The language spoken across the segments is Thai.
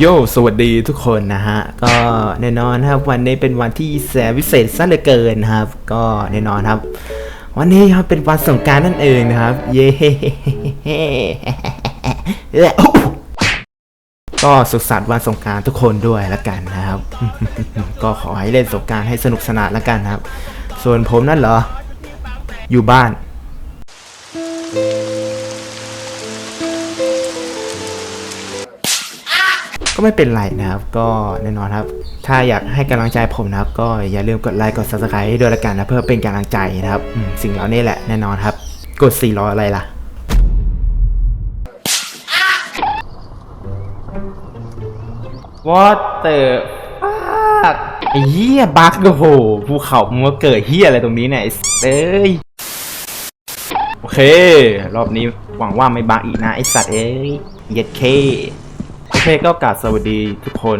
โยสวัสดีทุกคนนะฮะ ก็แน่นอนครับ วันนี้เป็นวันที่แสนพิเศษซะเหลือเกินครับ ก็แน่นอนครับ วันนี้ครับเป็นวันสงการนั่นเองนะครับ เย้ก็สุขสันต์วันสงการทุกคนด้วยละกันนะครับ ก็ขอให้เล่นสงการให้สนุกสนานละกันครับ ส่วนผมนั่นเหรอ อยู่บ้าน ก็ไม่เป็นไรนะครับ ก็แน่นอนครับ ถ้าอยากให้กำลังใจผมนะครับ ก็อย่าลืมกดไลค์กด subscribe ด้วยละกันนะเพื่อเป็นกำลังใจนะครับสิ่งเหล่านี้แหละแน่นอนครับ กด4ล้ออะไรล่ะ What the fuck ไอ้เหี้ยบักโอ้โหภูเขามันมาเกิดเหี้ยอะไรตรงนี้เนี่ยเอ้ยโอเค รอบนี้หวังว่าไม่บักอีกนะไอสัตว์เอ้ยเย็ดเค เคก็กราบสวัสดีทุกคน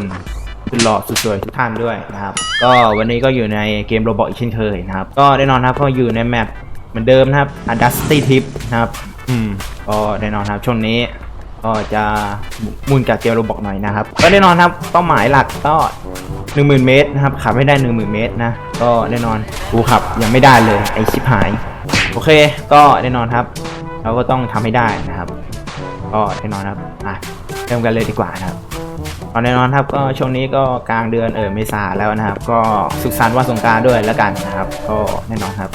สุดหล่อสุดสวยทุกท่านด้วยนะครับ ก็วันนี้ก็อยู่ในเกมโรบอทอีกเช่นเคยนะครับ ก็แน่นอนครับก็อยู่ในแมปเหมือนเดิมนะครับ a d u s t y Tip นะครับ อืมก็แน่นอนครับช่วงนี้ก็จะมุ่นกับเกมโรบอทหน่อยนะครับก็แน่นอนครับเป้าหมายหลักก็ 10,000 เมตรนะครับขับไม่ได้ 10,000 เมตรนะก็แน่นอนกูขับยังไม่ได้เลยไอชิบหาย โอเค ก็แน่นอนครับ เราก็ต้องทำให้ได้นะครับ ก็แน่นอนครับอะ เริ่มกันเลยดีกว่านะครับก็แน่นอนครับก็ช่วงนี้ก็กลางเดือนเออเมษาแล้วนะครับ ก็สุขสันต์วันสงการด้วยแล้วกันนะครับ ก็แน่นอนครับ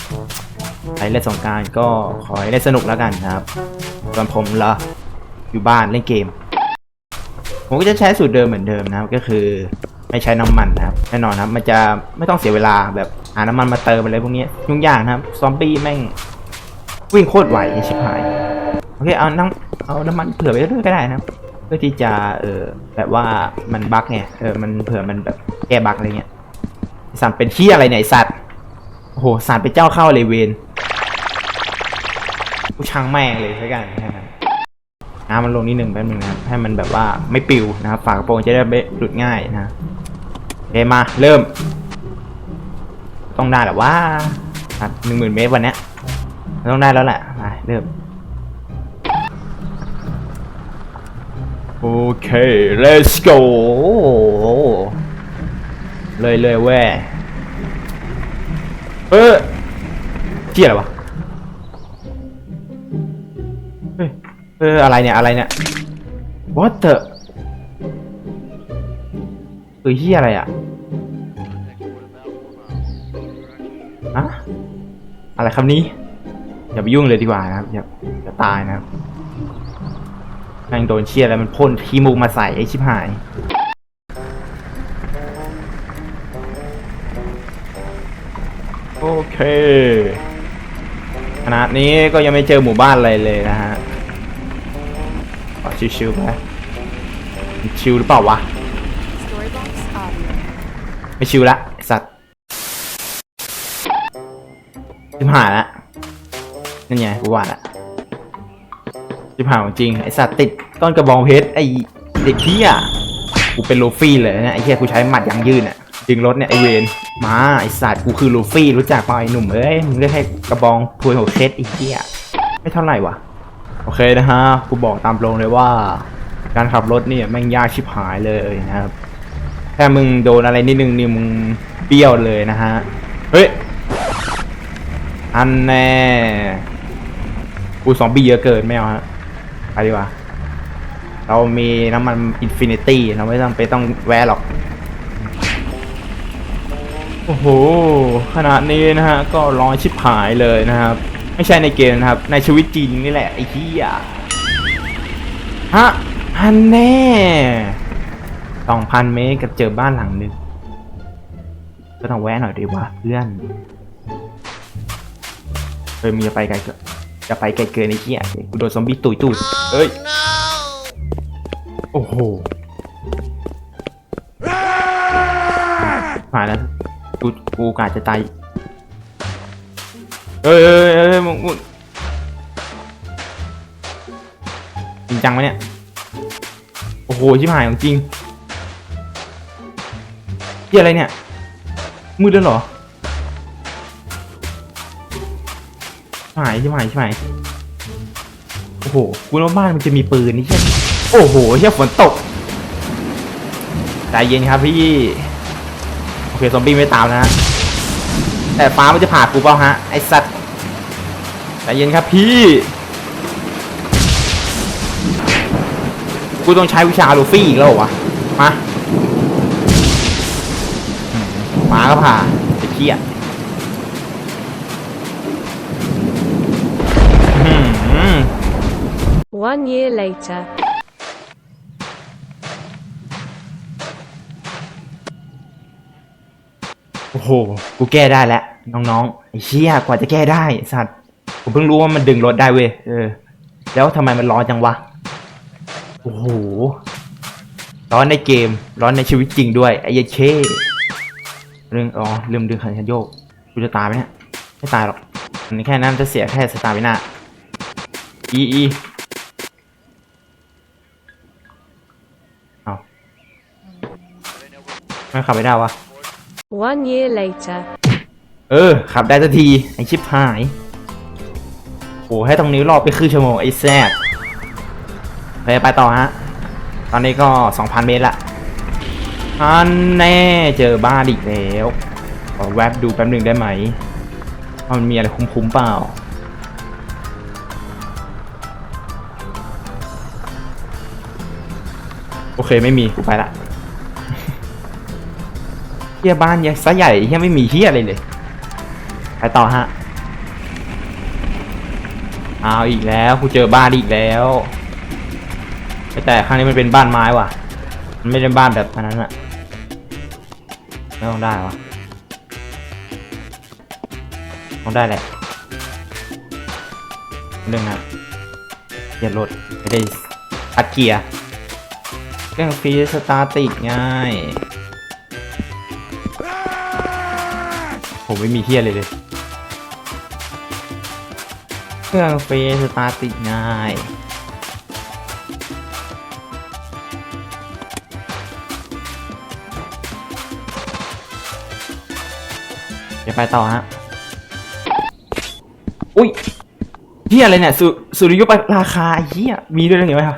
ใครเล่นสงการก็ขอให้เล่นสนุกแล้วกันนะครับส่วนผมเหรออยู่บ้านเล่นเกม ผมก็จะใช้สูตรเดิมเหมือนเดิมนะครับก็คือไม่ใช้น้ำมันนะครับแน่นอนครับ มันจะไม่ต้องเสียเวลาแบบหาน้ำมันมาเติมอะไรพวกนี้ยุ่งยากนะครับซอมบี้แม่งวิ่งโคตรไหวชิบหายโอเคเอาน้ำเอาน้ำมันเผื่อไว้ด้วยก็ได้นะครับ พื่อที่จะเออแบบว่ามันบั๊กไงเออมันเผื่อมันแบบแก้บั๊กอะไรเงี้ยสัตว์เป็นที่อะไรเนี่ยไอ้สัตว์โอ้โหสารเป็นเจ้าเข้าเลยเวนกูช่างแม่งเลยแล้วกันแค่นั้นน้ำมันลงนิดหนึ่งแป๊บนึงนะครับให้มันแบบว่าไม่ปิวนะครับฝากระโปรงจะได้ไม่หลุดง่ายนะโอเคมาเริ่ม ต้องได้แหละว่าหนึ่งหมื่นเมตรวันเนี้ยต้องได้แล้วแหละไปเริ่ม โอเค let's go เลยเลยเว้เออที่อะไรวะเฮ้ยเอออะไรเนี่ย อะไรเนี่ย what the คือที่อะไรอะอะอะไรคำนี้ อย่าไปยุ่งเลยดีกว่านะครับ อย่าอย่าตายนะครับ แม่งโดนเชียร์แล้วมันพ่นขี้มูกมาใส่ไอ้ชิบหาย โอเคขนาดนี้ก็ยังไม่เจอหมู่บ้านอะไรเลยนะฮะขอชิวๆไปชิวหรือเปล่าวะ ไม่ชิวละสัตว์ชิบหายละนั่นไงกูว่าละ ชิบหายจริงไอสัตว์ติดก้อนกระบองเพชรไอเด็กพี่อะกูเป็นลูฟี่เลยนะไอเหี้ยกูใช้หมัดยางยืนอะดึงรถเนี่ยไอเวนมาไอสัตว์กูคือลูฟี่รู้จักป่าไอหนุ่มเอ้ยมึงเรียกให้กระบองพวยหัวเพชรไอเหี้ยไม่เท่าไหร่วะโอเคนะฮะกูบอกตามตรงเลยว่า การขับรถเนี่ยแม่งยากชิบหายเลยนะครับถ้ามึงโดนอะไรนิดนึงนี่มึงเปรี้ยวเลยนะฮะเฮ้ยอันแน่กูซอมบี้เยอะเกินไม่เอาฮะ ไปดีกว่า เรามีน้ำมันอินฟินิตี้เราไม่ต้องไปต้องแวะหรอก โอ้โห ขนาดนี้นะฮะ ก็ร้อนชิบหายเลยนะครับ ไม่ใช่ในเกมนะครับ ในชีวิตจริงนี่แหละ ไอ้เหี้ยฮะอันแน่สองพันเมตรกับเจอบ้านหลังนึงก็ต้องแวะหน่อยดีวะเพื่อนเฮ้ยมึงจะไปไกลเกิน จะไปไกลเกินไอ้เหี้ยกูโดนซอมบี้ตุยตูดเอ้ย โอ้โหผ่านแล้วกูกูกาจะตายเอ้ยเอ้ยเอ้ยมึงมึงจริงจังไหมเนี่ย โอ้โห ชิบหายของจริงเหียอะไรเนี่ย มืดแล้วเหรอ หายชิบหายชิบหายโอ้โหกูว่าบ้านมันจะมีปืนนี่ใช่โอ้โหเฮียฝนตกใจเย็นครับพี่โอเคซอมบี้ไม่ตามนะฮะแต่ฟ้ามันจะผ่ากูเปล่าฮะไอสัตว์ใจเย็นครับพี่กูต้องใช้วิชาลูฟี่อีกแล้ววะมาอืมาก็ผ่าไอ้เหี้ย One year later. โอ้โห กูแก้ได้แล้วน้องๆ ไอ้เชี่ยกว่าจะแก้ได้สัตว์ ผมเพิ่งรู้ว่ามันดึงรถได้เว้ย เออ แล้วทำไมมันร้อนจังวะ โอ้โห ร้อนในเกม ร้อนในชีวิตจริงด้วย ไอ้เหี้ยเช่เรื่องอ๋อลืมดึงคันชันโยก กูจะตายไหมเนี่ย ไม่ตายหรอกมันแค่นั้นจะเสียแค่สตาร์วินาอีอี ไม่ขับไม่ได้วะ One year later. เออ ขับได้สักที ไอชิปหายโอ้ให้ตรงนี้รอบไปครึ่งชั่วโมง ไอแซดไปไปต่อฮะ ตอนนี้ก็ 2,000 เมตรละอันแน่เจอบ้านอีกแล้วขอแวบดูแป๊บหนึ่งได้ไหมว่ามันมีอะไรคุ้มๆเปล่า โอเคไม่มีกูไปละ เฮียบ้านยังซะใหญ่เฮียไม่มีเฮียอะไรเลยไปต่อฮะเอาอีกแล้วกูเจอบ้านอีกแล้วแต่ครั้งนี้มันเป็นบ้านไม้ว่ะ มันไม่ได้บ้านแบบนั้นอะไม่ต้องได้วะต้องได้แหละเรื่องนะเกียร์รถไม่ได้อัดเกียร์เครื่องฟรีสตาร์ติดง่าย ผมไม่มีเฮียเลยเลย เครื่องเฟซสตาร์ติดง่าย เดี๋ยวไปต่อฮะ อุ้ยเฮียอะไรเนี่ยสุสุริยุปราคาเฮียมีด้วยเรื่องนี้ไหมครับ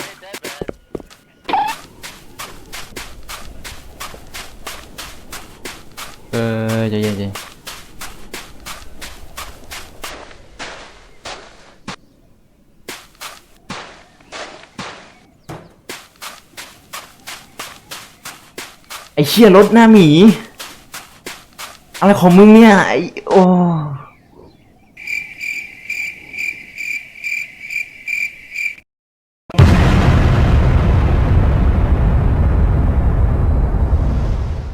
เออใจเย็นๆ ไอ้เชี่ยรถหน้าหมี อะไรของมึงเนี่ยไอ้โอ้